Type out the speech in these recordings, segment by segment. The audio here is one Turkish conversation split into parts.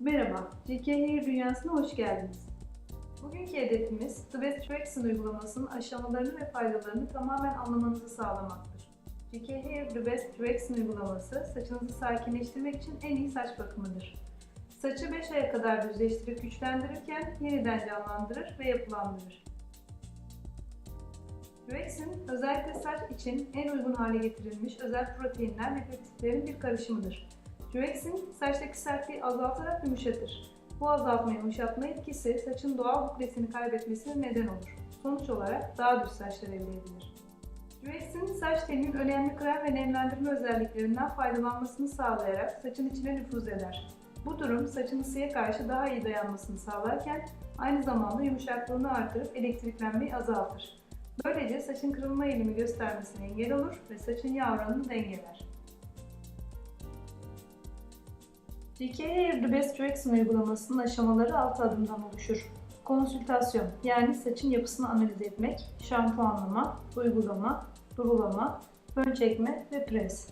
Merhaba, GK Hair dünyasına hoş geldiniz. Bugünkü hedefimiz The Best Traction uygulamasının aşamalarını ve faydalarını tamamen anlamanızı sağlamaktır. GK Hair The Best Traction uygulaması saçınızı sakinleştirmek için en iyi saç bakımıdır. Saçı 5 aya kadar düzleştirip güçlendirirken yeniden canlandırır ve yapılandırır. Duex'in özellikle saç için en uygun hale getirilmiş özel proteinler ve peptitlerin bir karışımıdır. Duex'in saçtaki sertliği azaltarak yumuşatır. Bu azaltma yumuşatma etkisi saçın doğal bukletini kaybetmesine neden olur. Sonuç olarak daha düz saçlar elde edilir. Duex'in saç telinin önemli krem ve nemlendirme özelliklerinden faydalanmasını sağlayarak saçın içine nüfuz eder. Bu durum saçın ısıya karşı daha iyi dayanmasını sağlarken aynı zamanda yumuşaklığını artırıp elektriklenmeyi azaltır. Böylece saçın kırılma eğilimi göstermesine engel olur ve saçın yağ oranını dengeler. Hair The Best Traction uygulamasının aşamaları 6 adımdan oluşur. Konsültasyon yani saçın yapısını analiz etmek, şampuanlama, uygulama, durulama, fön çekme ve pres.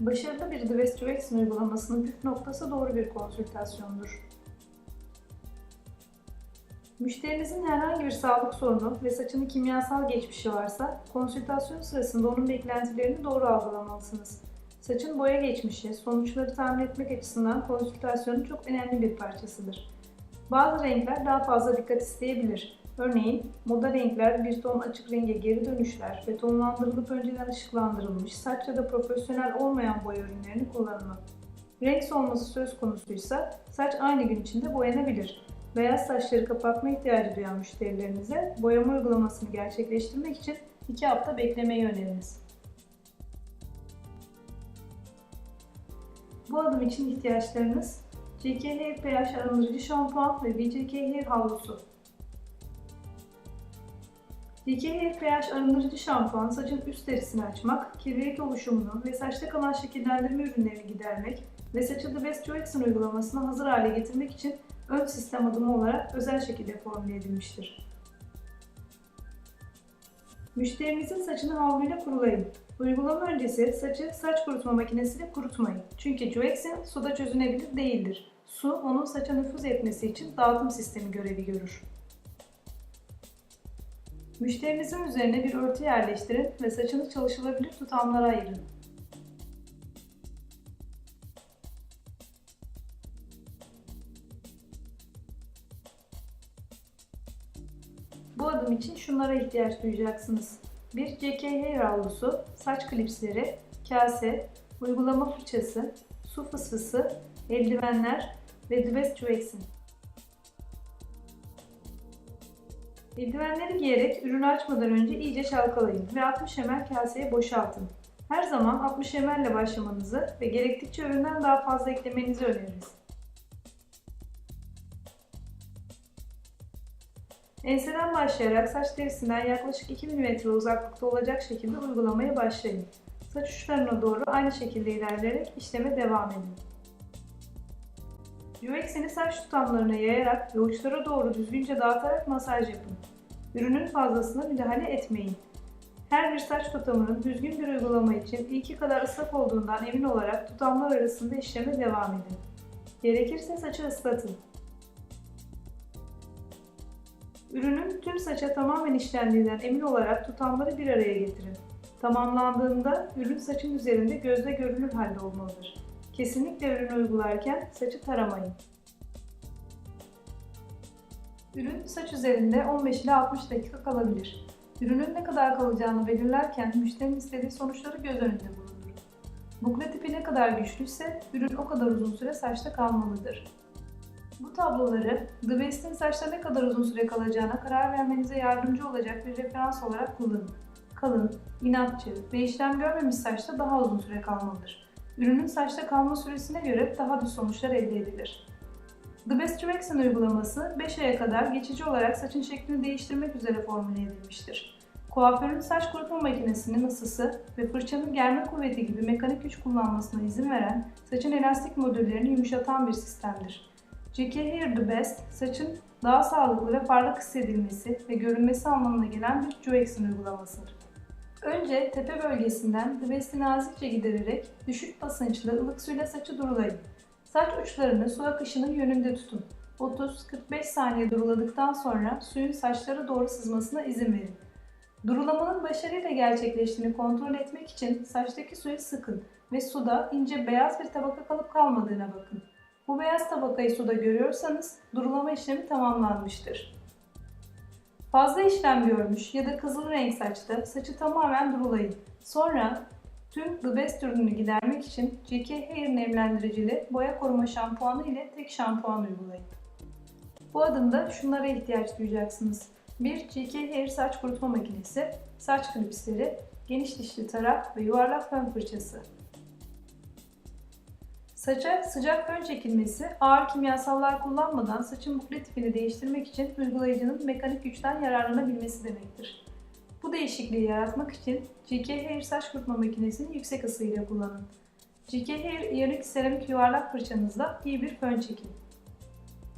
Başarılı bir The Best Traction uygulamasının püf noktası doğru bir konsültasyondur. Müşterinizin herhangi bir sağlık sorunu ve saçının kimyasal geçmişi varsa, konsültasyon sırasında onun beklentilerini doğru algılamalısınız. Saçın boya geçmişi, sonuçları tahmin etmek açısından konsültasyonun çok önemli bir parçasıdır. Bazı renkler daha fazla dikkat isteyebilir. Örneğin moda renkler bir ton açık renge geri dönüşler ve tonlandırılıp önceden ışıklandırılmış saç ya da profesyonel olmayan boya ürünlerini kullanımı. Renk solması söz konusuysa saç aynı gün içinde boyanabilir. Beyaz saçları kapatma ihtiyacı duyan müşterilerinize boyama uygulamasını gerçekleştirmek için 2 hafta beklemeyi öneriniz. Bu adım için ihtiyaçlarınız JK Hair pH arındırıcı şampuan ve VJK Hair havlusu. JK Hair pH arındırıcı şampuan saçın üst derisini açmak, kirlilik oluşumunu ve saçta kalan şekillendirme ürünlerini gidermek ve saçı The Best Traction uygulamasına hazır hale getirmek için ön sistem adımı olarak özel şekilde formüle edilmiştir. Müşterinizin saçını havluyla kurulayın. Uygulama öncesi saçı saç kurutma makinesiyle kurutmayın. Çünkü Juex'in suda çözünebilir değildir. Su onun saça nüfuz etmesi için dağıtım sistemi görevi görür. Müşterinizin üzerine bir örtü yerleştirin ve saçını çalışılabilir tutamlara ayırın. Bu adım için şunlara ihtiyaç duyacaksınız. Bir JK Hair havlusu, saç klipsleri, kase, uygulama fırçası, su fısfısı, eldivenler ve The Best Juex'in. Eldivenleri giyerek ürünü açmadan önce iyice çalkalayın ve 60 ml kaseye boşaltın. Her zaman 60 ml ile başlamanızı ve gerektikçe üründen daha fazla eklemenizi öneririz. Enseden başlayarak saç derisinden yaklaşık 2 mm uzaklıkta olacak şekilde uygulamaya başlayın. Saç uçlarına doğru aynı şekilde ilerleyerek işleme devam edin. Juex'ini saç tutamlarına yayarak ve uçlara doğru düzgünce dağıtarak masaj yapın. Ürünün fazlasına müdahale etmeyin. Her bir saç tutamının düzgün bir uygulama için ilki kadar ıslak olduğundan emin olarak tutamlar arasında işleme devam edin. Gerekirse saçı ıslatın. Ürünün tüm saça tamamen işlendiğinden emin olarak tutamları bir araya getirin. Tamamlandığında ürün saçın üzerinde gözle görülür halde olmalıdır. Kesinlikle ürünü uygularken saçı taramayın. Ürün saç üzerinde 15 ile 60 dakika kalabilir. Ürünün ne kadar kalacağını belirlerken müşterinin istediği sonuçları göz önünde bulundurun. Bukle tipi ne kadar güçlüyse ürün o kadar uzun süre saçta kalmalıdır. Bu tabloları The Best'in saçta ne kadar uzun süre kalacağına karar vermenize yardımcı olacak bir referans olarak kullanın. Kalın, inatçı ve işlem görmemiş saçta daha uzun süre kalmalıdır. Ürünün saçta kalma süresine göre daha düz sonuçlar elde edilir. The Best Direction uygulaması 5 aya kadar geçici olarak saçın şeklini değiştirmek üzere formüle edilmiştir. Kuaförün saç kurutma makinesinin ısısı ve fırçanın germe kuvveti gibi mekanik güç kullanmasına izin veren, saçın elastik modüllerini yumuşatan bir sistemdir. JK Hair The Best, saçın daha sağlıklı ve parlak hissedilmesi ve görünmesi anlamına gelen bir Juex'in uygulamasıdır. Önce tepe bölgesinden The Best'i nazikçe gidererek düşük basınçlı ılık suyla saçı durulayın. Saç uçlarını su akışının yönünde tutun. 30-45 saniye duruladıktan sonra suyun saçlara doğru sızmasına izin verin. Durulamanın başarıyla gerçekleştiğini kontrol etmek için saçtaki suyu sıkın ve suda ince beyaz bir tabaka kalıp kalmadığına bakın. Bu beyaz tabakayı suda görüyorsanız durulama işlemi tamamlanmıştır. Fazla işlem görmüş ya da kızıl renk saçta saçı tamamen durulayın. Sonra tüm The Best ürününü gidermek için GK Hair nemlendiricili boya koruma şampuanı ile tek şampuan uygulayın. Bu adımda şunlara ihtiyaç duyacaksınız. 1. GK Hair saç kurutma makinesi, saç klipsleri, geniş dişli tarak ve yuvarlak fön fırçası. Saça sıcak fön çekilmesi, ağır kimyasallar kullanmadan saçın bukle tipini değiştirmek için uygulayıcının mekanik güçten yararlanabilmesi demektir. Bu değişikliği yaratmak için GK Hair saç kurutma makinesini yüksek ısıyla kullanın. GK Hair iyonik seramik yuvarlak fırçanızla iyi bir fön çekin.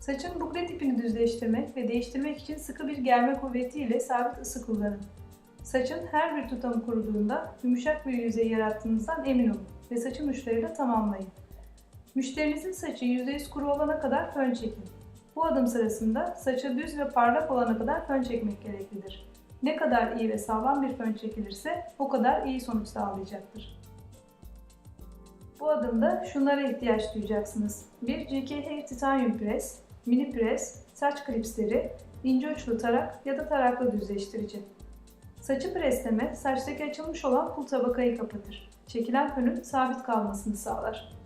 Saçın bukle tipini düzleştirmek ve değiştirmek için sıkı bir germe kuvveti ile sabit ısı kullanın. Saçın her bir tutamı kuruduğunda yumuşak bir yüzey yarattığınızdan emin olun ve saçın uçlarıyla tamamlayın. Müşterinizin saçı %100 kuru olana kadar fön çekin. Bu adım sırasında saça düz ve parlak olana kadar fön çekmek gereklidir. Ne kadar iyi ve sağlam bir fön çekilirse o kadar iyi sonuç sağlayacaktır. Bu adımda şunlara ihtiyaç duyacaksınız. 1. GK Hair Titanium Press, Mini Press, saç klipsleri, ince uçlu tarak ya da taraklı düzleştirici. Saçı presleme, saçtaki açılmış olan pul tabakayı kapatır. Çekilen fönün sabit kalmasını sağlar.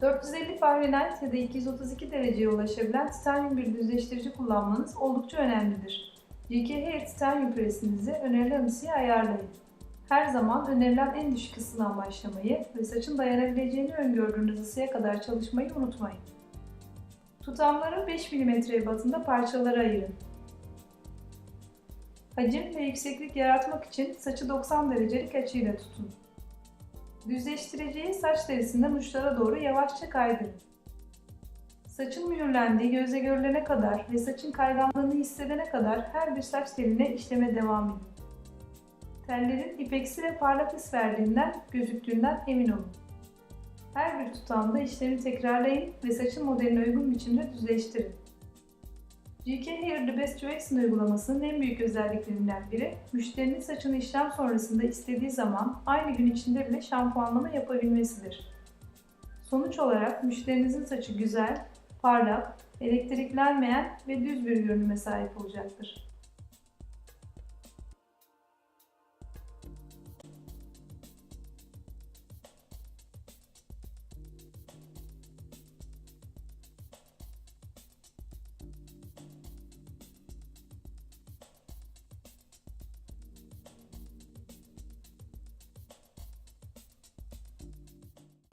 450 Fahrenheit ya da 232 dereceye ulaşabilen titanyum bir düzleştirici kullanmanız oldukça önemlidir. GK Hair titanyum presinizi önerilen ısıya ayarlayın. Her zaman önerilen en düşük ısıdan başlamayı ve saçın dayanabileceğini öngördüğünüz ısıya kadar çalışmayı unutmayın. Tutamları 5 mm batında parçalara ayırın. Hacim ve yükseklik yaratmak için saçı 90 derecelik açıyla tutun. Düzleştiriciyi saç derisinden uçlara doğru yavaşça kaydırın. Saçın mühürlendiği gözle görülene kadar ve saçın kayganlığını hissedene kadar her bir saç teline işleme devam edin. Tellerin ipeksi ve parlak his verdiğinden, gözüktüğünden emin olun. Her bir tutamda işlemi tekrarlayın ve saçın modeline uygun biçimde düzleştirin. GK Hair The Best Waxing uygulamasının en büyük özelliklerinden biri, müşterinin saçını işlem sonrasında istediği zaman aynı gün içinde bile şampuanlama yapabilmesidir. Sonuç olarak müşterinizin saçı güzel, parlak, elektriklenmeyen ve düz bir görünüme sahip olacaktır.